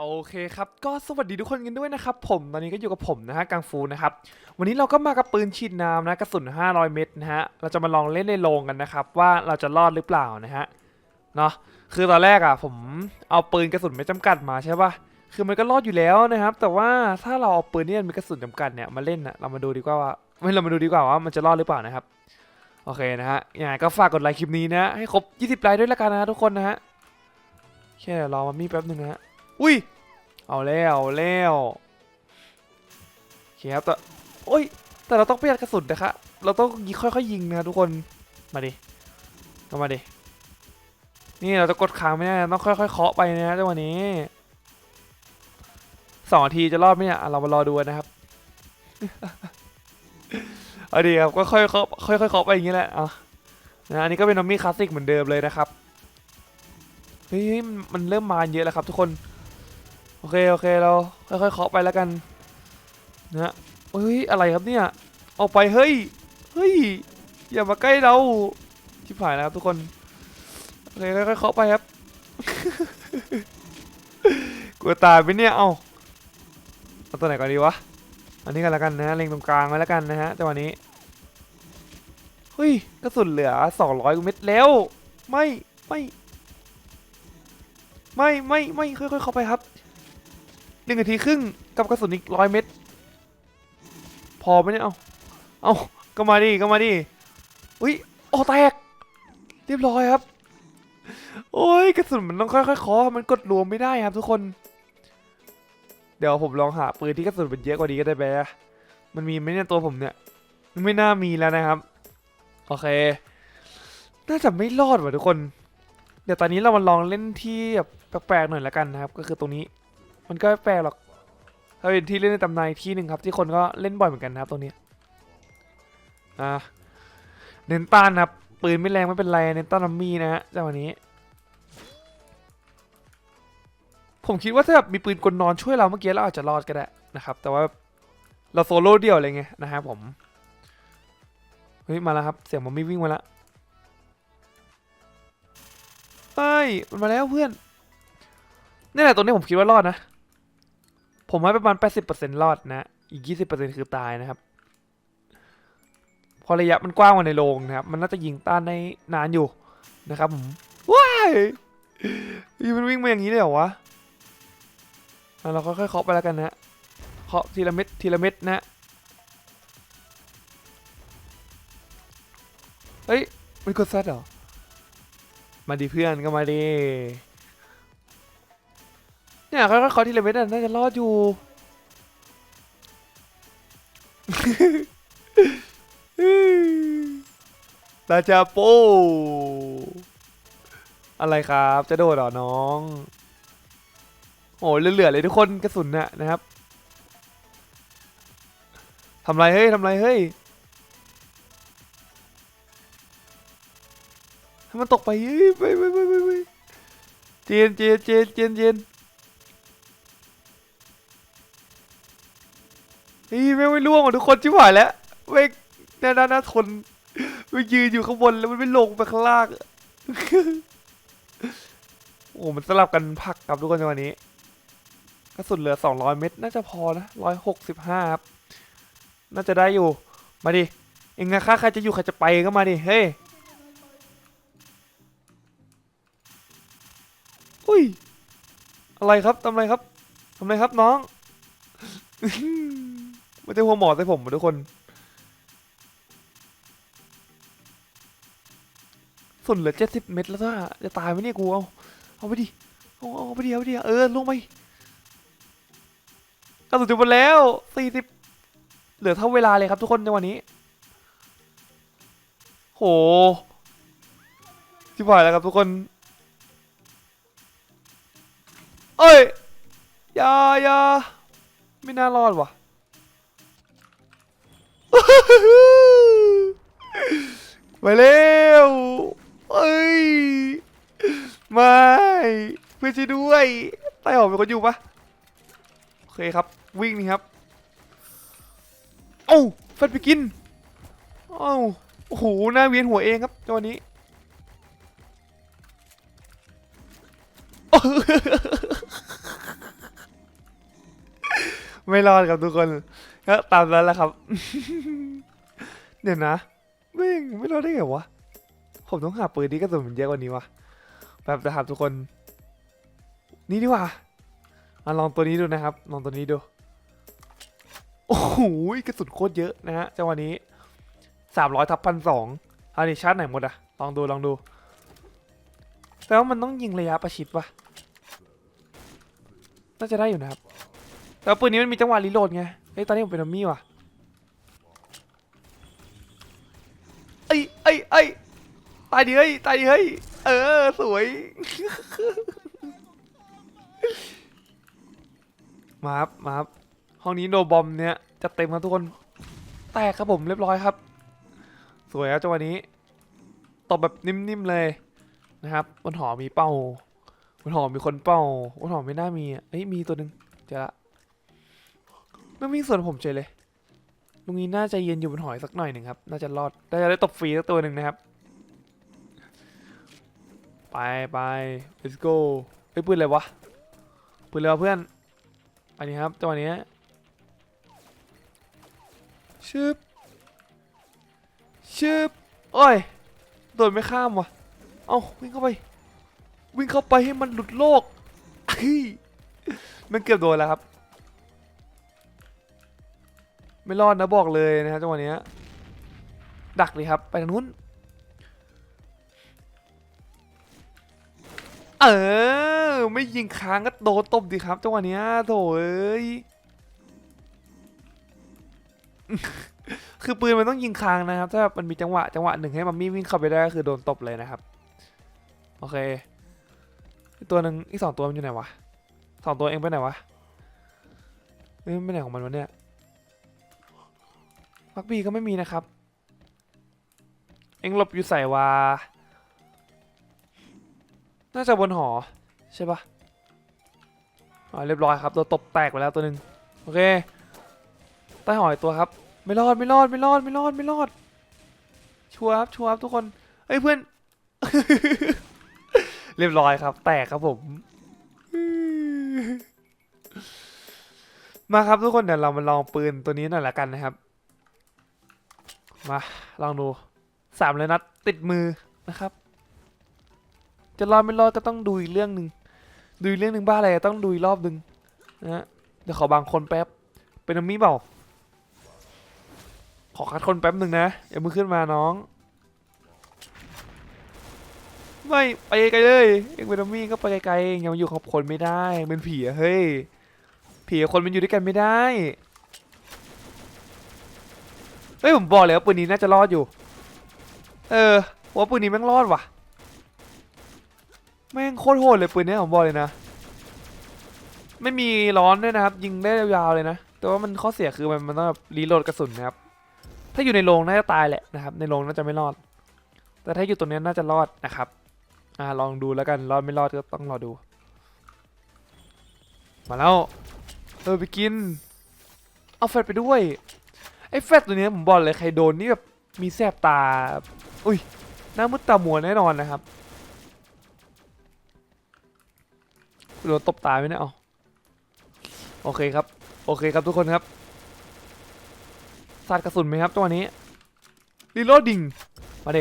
โอเคครับก็สวัสดีทุกคนกันด้วยนะครับผมตอนนี้ก็อยู่กับผมนะฮะกังฟูนะครับวันนี้เราก็มากับปืนฉีดน้ำนะกระสุน 500 เม็ดนะฮะเราจะมาลองเล่นในโรงกันนะครับว่าเราจะรอดหรือเปล่านะฮะเนาะคือตอนแรกอะผมเอาปืนกระสุนไม่จำกัดมาใช่ป่ะคือมันก็รอดอยู่แล้วนะครับ แต่ว่าถ้าเราเอาปืนที่มันมีกระสุนจำกัดเนี่ยมาเล่นอะเรามาดูดีกว่าว่าไม่เรามาดูดีกว่าว่ามันจะรอดหรือเปล่านะครับโอเคนะฮะยังไงก็ฝากกดไลค์คลิปนี้นะให้ครบ 20 ไลค์ด้วยละกันนะฮะทุกคนนะฮะแค่รอมามีแป๊บหนึ่งนะฮะ อุ้ย เอาแล้วเอาแล้วโอเคครับแต่โอ้ย แต่เราต้องประหยัดกระสุนนะครับเราต้องยิงค่อยๆยิงนะทุกคน มาดิก็มาดิ นี่เราจะกดค้างไม่ได้นะต้องค่อยๆเคาะไปนะจังหวะนี้สองนาทีจะรอดไหมเนี่ยเรามารอดูนะครับเอาดีครับก็ค่อยๆเคาะค่อยๆเคาะไปอย่างนี้แหละอะนะอันนี้ก็เป็นนอมมี่คลาสสิกเหมือนเดิมเลยนะครับเฮ้ยมันเริ่มมาเยอะแล้วครับทุกคน โอเคโอเคเราค่อยๆเคาะไปแล้วกันนะฮะเฮ้ยอะไรครับเนี่ยออกไปเฮ้ยเฮ้ยอย่ามาใกล้เราชิบหายแล้วครับทุกคนโอเคค่อยๆเคาะไปครับกลัวตายไปเนี่ยเอาเอาตัวไหนก่อนดีวะอันนี้กันแล้วกันนะฮะเล็งตรงกลางไว้แล้วกันนะฮะจังหวะนี้เฮ้ยกระสุนเหลือ 200 เม็ดแล้วไม่ไม่ไม่ไม่ไม่ค่อยๆเข้าไปครับ หนึ่งนาทีครึ่งกับกระสุนอีกร้อยเม็ดพอไหมเนี่ยเอาเอาก็มาดิก็มาดิอุ้ยโอ้แตก เรียบร้อยครับ โอ้ยกระสุนมันต้องค่อยๆเคาะมันกดรวมไม่ได้ครับทุกคน เดี๋ยวผมลองหาปืนที่กระสุนเป็นเยอะกว่านี้ก็ได้ไหมอะมันมีไหมเนี่ยตัวผมเนี่ยไม่น่ามีแล้วนะครับ โอเค น่าจะไม่รอดว่ะทุกคน เดี๋ยวตอนนี้เรามาลองเล่นที่แบบแปลกๆหน่อยละกันนะครับ ก็คือตรงนี้ มันก็ไม่แปลกหรอกถ้าเป็นที่เล่นในตำนานที่หนึ่งครับ ที่คนก็เล่นบ่อยเหมือนกันนะครับตรงนี้อ่าเน้นต้านนะครับปืนไม่แรงไม่เป็นไรเน้นต้านมีนะฮะจังหวะนี้ ผมคิดว่าถ้าแบบมีปืนกลนอนช่วยเราเมื่อกี้เราอาจจะรอดก็ได้นะครับ แต่ว่าเราโซโล่เดี่ยวอะไรเลยไงนะครับผมเฮ้ยมาแล้วครับเสียงมัมมี่วิ่งมาแล้วเฮ้ยมันมาแล้วเพื่อนนี่แหละตรงนี้ผมคิดว่ารอดนะ ผมให้ประมาณ 80%รอดนะ อีก 20%คือตายนะครับ พอระยะมันกว้างกว่าในโรงนะครับ มันน่าจะยิงต้านได้นานอยู่นะครับผมว้ายอีมันวิ่งมาอย่างนี้เลยเหรอวะเราค่อยๆเคาะไปแล้วกันนะฮะเคาะทีละเม็ดทีละเม็ดนะเฮ้ยมันกดซัดเหรอ มาดีเพื่อนก็มาดี เนี่ยค่อยๆเคาทีละเม็ดน่าจะรอดอยู่ตาจาโปอะไรครับ จะโดดหรอน้อง โอ้เหลือๆเลยทุกคนกระสุนน่ะนะครับทำไรเฮ้ยทำไรเฮ้ยให้มันตกไปเฮ้ยไปไปไปไปไปเจนเจนเจนเจนเจน เฮ้ยไม่ไม่ล่วงอะทุกคนชิบหายแล้วไม่งหน้าน้าน้าทนไม่งยืนอยู่ข้างบนแล้วมันไม่ลงไปข้างล่างอะโอ้มันสลับกันพักครับทุกคนในวันนี้กระสุนเหลือ 200 เม็ดน่าจะพอนะ 165 ครับ น่าจะได้อยู่ มาดิ เองนะค่าใครจะอยู่ใครจะไปก็มาดิ เฮ้ย อุ้ย อะไรครับทำอะไรครับทำอะไรครับน้อง ไมันจะหัวหมอใส่ผมหรอทุกคน ส่วนเหลือ70เม็ดแล้วถ้าจะตายไหมเนี่ยกูเอาเอาไปดิเอาเอาไปดิเอาไปดิเออลงไปกระสุนจะหมดแล้วสี่สิบเหลือเท่าเวลาเลยครับทุกคนในวันนี้ โหที่ผ่านแล้วครับทุกคน เอ้ยย่าย่าไม่น่ารอดว่ะ ไปเร็วเอ้ย ไม่เพื่อนช่วยด้วยใต้หอเป็นคนอยู่ปะโอเคครับ วิ่งนี่ครับ เอ้าแฟนไปกิน เอ้าโอ้โหหน้าเวียนหัวเองครับจังหวะนี้ไม่รอดครับทุกคน ก็ตามนั้นแหละครับ เดี๋ยวนะแม่งไม่รอดได้ไงวะ ผมต้องหาปืนที่กระสุนมันเยอะกว่านี้วะแบบจะหาทุกคน นี่ดีกว่ามาลองตัวนี้ดูนะครับ ลองตัวนี้ดู โอ้โหกระสุนโคตรเยอะนะฮะจังหวะนี้สามร้อยทับพันสองอันนี้ชาร์จไหนหมดอะลองดูลองดู แต่ว่ามันต้องยิงระยะประชิดปะน่าจะได้อยู่นะครับ แต่ว่าปืนนี้มันมีจังหวะรีโหลดไง เอ้ยตอนนี้ผมเป็นดัมมี่ว่ะเอ้ยเอ้ยเอ้ยตายดิเฮ้ยตายดิเฮ้ยเออสวย มาครับมาครับห้องนี้โนบอมเนี่ยจะเต็มครับทุกคนแตกครับผมเรียบร้อยครับ สวยครับจังหวะนี้ตบแบบนิ่มๆเลยนะครับบนหอมีเป้าบนหอมีคนเป้าบนหอไม่น่ามีอะเอ้ยมีตัวหนึ่งเจอละ ไม่มีส่วนผมเฉยเลยลุงนี้น่าจะเย็นอยู่บนหอยสักหน่อยหนึ่งครับ น่าจะรอดน่าจะได้ตบฟรีสักตัวหนึ่งนะครับ ไปไป let's go ไอ้ยปืนอะไรวะ ปืนอะไรวะเพื่อน อันนี้ครับจังหวะนี้ชึบชึบโอ้ย โดดไม่ข้ามวะเอ้าวิ่งเข้าไป วิ่งเข้าไปให้มันหลุดโลกเฮ้ยมันเกือบโดนแล้วครับ ไม่รอดนะบอกเลยนะครับจังหวะเนี้ยดักเลยครับไปทางนู้น เออ ไม่ยิงค้างก็โดนตบดีครับจังหวะเนี้ยโถเอ้ยคือปืนมันต้องยิงค้างนะครับ ถ้ามันมีจังหวะจังหวะหนึ่งให้มัมมี่วิ่งเข้าไปได้ก็คือโดนตบเลยนะครับ โอเคตัวหนึ่งอีกสองตัวมันอยู่ไหนวะสองตัวเองไปไหนวะเอ้ยมันไปไหนของมันวะเนี่ย มักบีก็ไม่มีนะครับ เอ็งหลบอยู่ใส่วา น่าจะบนหอ ใช่ปะอ๋อเรียบร้อยครับตัวตบแตกไปแล้วตัวหนึ่งโอเค ใต้หอยตัวครับ ไม่รอดไม่รอดไม่รอดไม่รอดไม่รอด ชัวร์ครับชัวร์ครับทุกคน เฮ้ยเพื่อน เรียบร้อยครับ แตกครับผม มาครับทุกคนเดี๋ยวเรามาลองปืนตัวนี้หน่อยละกันนะครับ มาลองดูสามเลยนัดติดมือนะครับ จะรอดไม่รอดก็ต้องดูอีกเรื่องหนึ่งดูอีกเรื่องหนึ่งบ้าอะไรต้องดูอีกรอบหนึ่งนะฮะเดี๋ยวขอบางคนแป๊บเป็นอามี่เปล่าขอคัดคนแป๊บหนึ่งนะอย่ามือขึ้นมาน้อง ไม่ไปไกลเลยเองเป็นอามี่ก็ไปไกลๆเองยังมาอยู่กับคนไม่ได้เป็นผีอะเฮ้ยผีกับคนมันอยู่ด้วยกันไม่ได้ เฮ้ยผมบอกเลยว่าปืนนี้น่าจะรอดอยู่ เออว่าปืนนี้แม่งรอดว่ะ แม่งโคตรโหดเลยปืนนี้ผมบอกเลยนะ ไม่มีร้อนด้วยนะครับ ยิงได้ยาวๆเลยนะ แต่ว่ามันข้อเสียคือมันมันต้องแบบรีโหลดกระสุนนะครับ ถ้าอยู่ในโรงน่าจะตายแหละนะครับ ในโรงน่าจะไม่รอด แต่ถ้าอยู่ตรงนี้น่าจะรอดนะครับ อ่าลองดูแล้วกัน รอดไม่รอดก็ต้องรอดู มาแล้ว เออไปกิน เอาแฟตไปด้วย ไอ้แฟตตัวนี้ผมบอกเลยใครโดนนี่แบบมีแสบตา อุ้ยหน้ามืดตามัวแน่นอนนะครับโดนตบตาไหมเนี่ยเอาโอเคครับ โอเคครับทุกคนครับสาดกระสุนไหมครับตัวนี้รีโลดดิงมาเด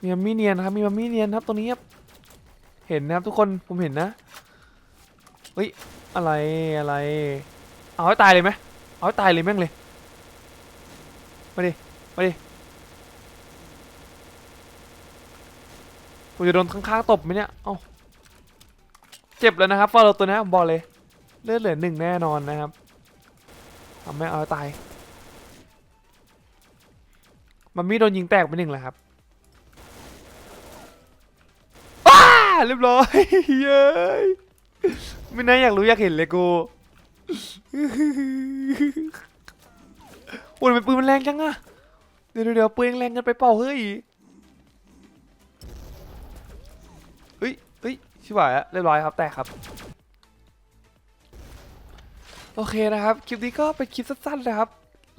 มีมัมมี่เนียนครับมีมัมมี่เนียนครับตัวนี้ครับเห็นนะครับทุกคนผมเห็นนะเฮ้ย อะไรอะไร เอาให้ตายเลยไหมเอาให้ตายเลยแม่งเลย มาดิ มาดิผมจะโดนข้างๆตบไหมเนี่ย เอ้า เจ็บแล้วนะครับฟอลโลตัวนี้ผมบอกเลย เลือดเหลือหนึ่งแน่นอนนะครับทำไม่เอาตาย มันมีโดนยิงแตกไปหนึ่งแล้วครับอ้าเรียบร้อย เย้ย ไม่น่าอยากรู้อยากเห็นเลยกูโอ้ยปืนมันแรงจังอะเดี๋ยวเดี๋ยวปืนแรงกันไปเปล่าเฮ้ยเฮ้ยเฮ้ยชิบหายแล้วเรียบร้อยครับแตกครับ โอเคนะครับ คลิปนี้ก็เป็นคลิปสั้นๆนะครับ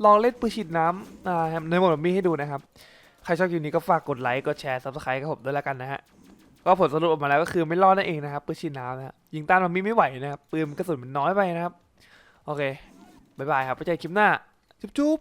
ลองเล่นปืนฉีดน้ำในหมดมีให้ดูนะครับ ใครชอบคลิปนี้ก็ฝากกดไลค์ กดแชร์ซับสไครต์กับผมด้วยแล้วกันนะฮะ ก็ผลสรุปออกมาแล้วก็คือไม่รอดนั่นเองนะครับปืนฉีดน้ำนะฮะ ยิงต้านมันมีไม่ไหวนะครับปืนกระสุนมันน้อยไปนะครับ โอเคบายบายครับไปเจอคลิปหน้า จุ๊บ